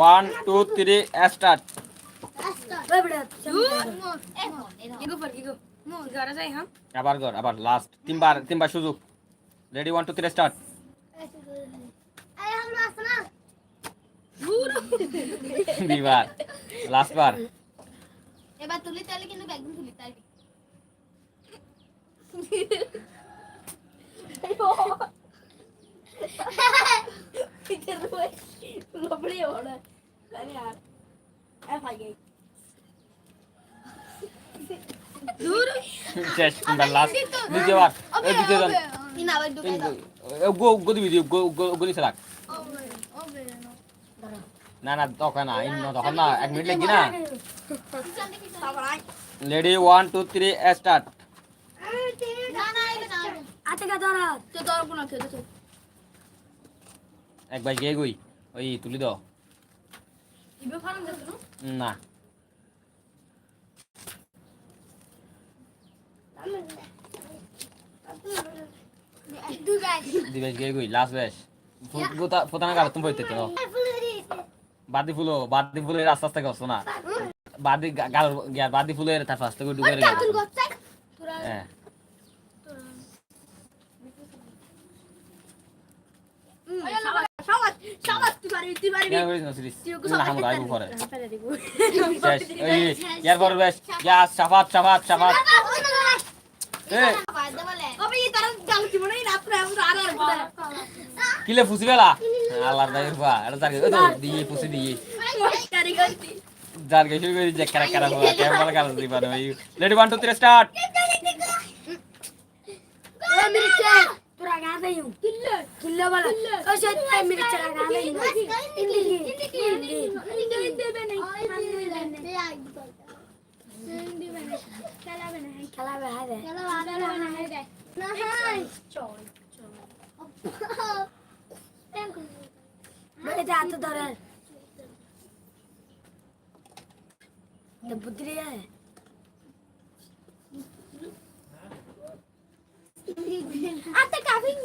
One two three start আবার কর, আবার লাস্ট তিনবার তিনবার সুযোগ। Ready one two three start দুইবার লাস্ট বার। এবার তুলি তাহলে কিন্তু একদম তুলি তাই শেষ তিনবার লাস্ট দ্বিতীয়বার এই দ্বিতীয়বার ইন আবার ঢুকে দাও গো গো দিবি দিবি গো গো গলি চালাক না না তখন না ইন তখন না এক মিনিট লাগি না ready one two three start একবার গিয়ে গই ওই তুলি দাও না দিবেশ গই লাস্ট বেশ ফোতানা গাড়ি তুমি বইতে তো বাদি ফুলো বাদি ফুলের আস্তে আস্তে করছ না বাদি গাল বাদি ফুলের তার ফার্স্ট করে ঢুকে গেল কাতুন করতে তোরা হ্যাঁ সবাই সবাই তুই পারবি তুই পারবি কেন করিস না সিরিজ না হামরা আইবো পরে শেষ এই ইয়ার পর সাফাত সাফাত সাফাত আর কিলে ফুসি বেলা? আল্লাহর দাই বা এটা জারগে তো দিয়ে ফুসি দিয়ে। মস্কারি করতি জারগে শুরু করে যে কারা কারা হওয়া কেমন কারা দিই পারে ওই। রেডি 1 2 3 স্টার্ট এ মিরচে তোরা গা দেই কিল্লো কিল্লো বলা। ও সে এ মিরচে গা দেই ইন্দি ইন্দি খেলাবে হাদে বলে যা তো ধরে। তো বুদ্ধি রে আতে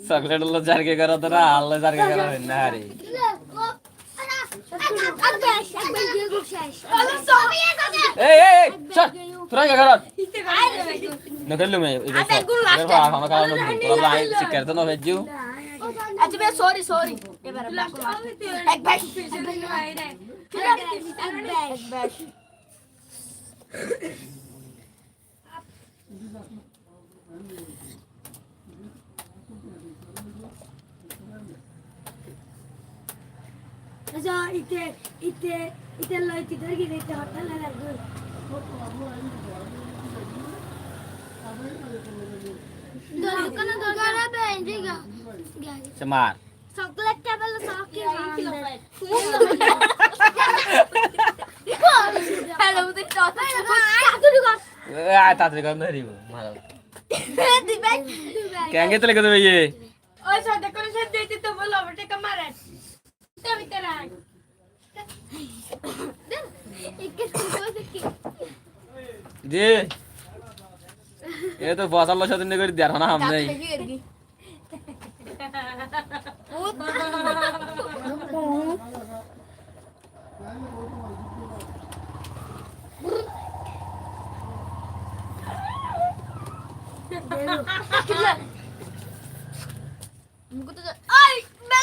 চকলেট লো জারগে কর তোরা আল্লাহ জারগে কর না রে এই এই তোরা কে কর নকলু মে এই দেখো এর পর আমরা কারণ তোরা লাই শিকার তো না ভেজু আচ্ছা বে সরি সরি এবার এক ব্যাগ এক ব্যাগ আচ্ছা ইতে ইতে ইতে লই না লাগবে দোকান দোকান বেঞ্জি গা সেমার চকলেট তাড়াতাড়ি কর ধরিব মারো কেঙ্গে তো লেগে দেবে ওই সাথে করে সে দিতে তো বলো বটে কামারে তুমি তেরা যে। এ তো বসার সাথে নিয়ে করে দেওয়ার না হাম নেই Ay, मैं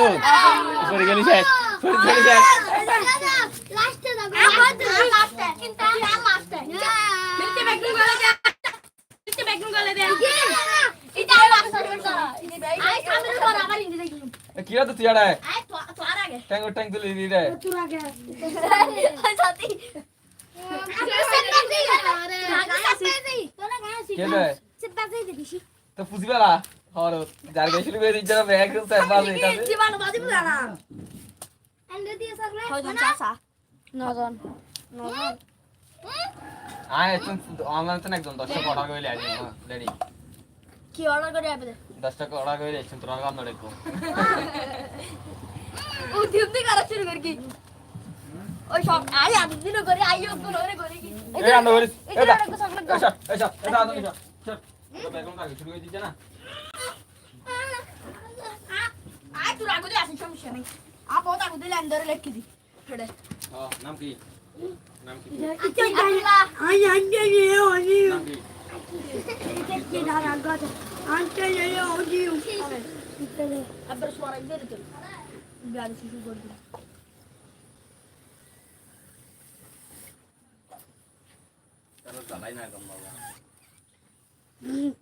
শেষ ফরগি গেলি শেষ মিলতে বেগুন গলে মিলতে বেগুন গলে এটা কিরা তো তুই আড়া ট্যাঙ্গ ট্যাঙ্গ তুলি দি রে। সাথী কে দে তো ফুসিবেলা? হর যার গেছিল বে দিন যারা ব্যাগ সাহেব বাজে এটা জীবন বাজি নজন। নজন। আয় তুমি অনলাইন তো একদম দশটা অর্ডার করে আজ রেডি কি অর্ডার করে আবে দশটা অর্ডার করে এসেছেন তোরা গান দেখো ও দিউতি করা শুরু করি কি ওই সব আই আমি দিন করে আই ও কোন করে করি। কি এই রান্না করিস এই এটা দা একটা সঙ্গে এসা এসা এটা আনো এসা চল বেগুন কাকে শুরু করে দিচ্ছে না? তুই রাগো দে আসিস সমস্যা নেই আপো তাকু দিলে আমি ধরে লেখি দি ফেড়ে নাম কি নাম কি আবার গাড়ি শুরু করে দি তাহলে জ্বালাই না বাবা ঠিক আছে স্যার বেটে ওই আদি দে আমার সালা কামার রে আগারে ভিজি বের হল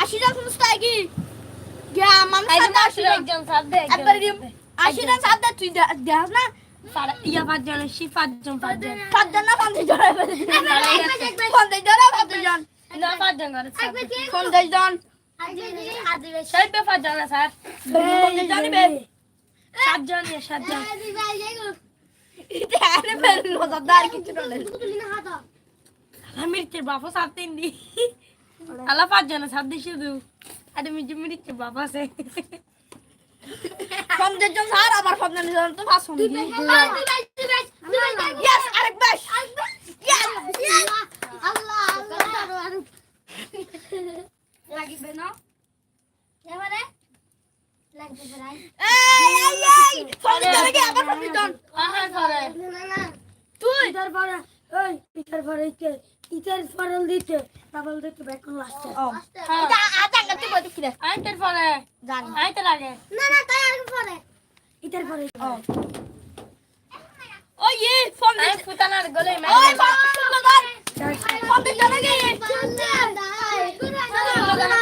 আশি জন সমস্ত কি গিয়া মানুষ আশি জন একজন সাথে একবার আশি জন সাথে তুই দেখ না ইয়া পাঁচজন সি পাঁচজন পাঁচজন পাঁচজন না পঞ্চাশ জন পঞ্চাশ জন পঞ্চাশ না পাঁচজন করে পঞ্চাশ জন। সেই পাঁচজন না স্যার। পঞ্চাশ জন বে। সাতজন সাতজন। আরে ফের নজরদার কিছু নয় মির্চের বাপা সাত তিন দি আলা পাঁচজন সাত দি শুধু। আরে মির্চি মির্চের বাপা আছে। পঞ্চাশ জন স্যার আবার পঞ্চাশ জন তো পাঁচশো ইয়েস আরেক বেশ লাগবে না? এবারে? লাগবে প্রায় এই এই জন কি আবার পঞ্চাশ জন আহা না তুই! ইটার পরে ওই ইটার পরে ইতে ইটার ফরল দিতে ডাবল দিতে বেকন লাস্টে এটা আটা করতে বলি কি রে আইতের পরে জানি। আইতে লাগে। না না তাই আর পরে ইটার পরে ওই এ ফোন আই ফুটানার গলে ওই পঞ্চাশ জন পঞ্চাশ জন কি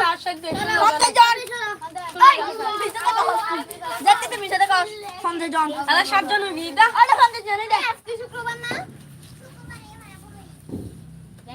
তার সাথে পঞ্চাশ জন দেখতে তুমি সেটা কর পঞ্চাশ জন আলা সাতজন হবি দা আরে পঞ্চাশ জন দেখ শুক্রবার না তোরা পরে তুমি যাবে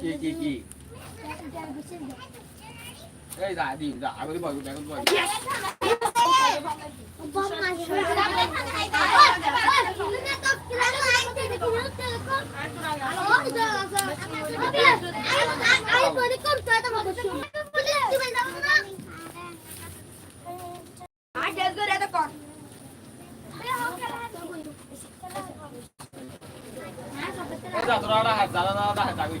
কি কি কি? এই দা দি দা আগরি বল আগরি বল আর ডেস করে এটা কর এই দা তোরা আড়া হাত দাদা দাদা হাত আগরি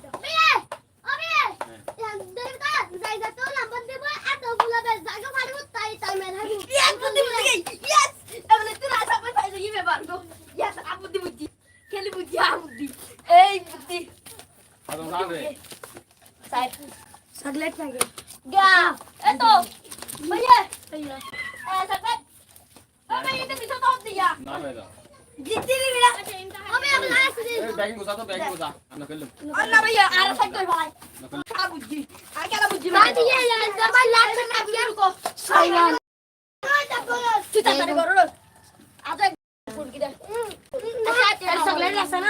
চকলেট প্যাকেট গা ভাইয়া ভাইয়া এ এটা তো দিয়া না মেদা জিতি নি মিলা আমি আমি এই ব্যাগিং গোসা তো ব্যাগিং গোসা আমরা করলাম আল্লাহ ভাইয়া আর সাইড ভাই। আ বুদ্ধি আর কেলা বুদ্ধি বাদি এ জামাই না বিয়ার কো তুই করো আজ দে। আছে না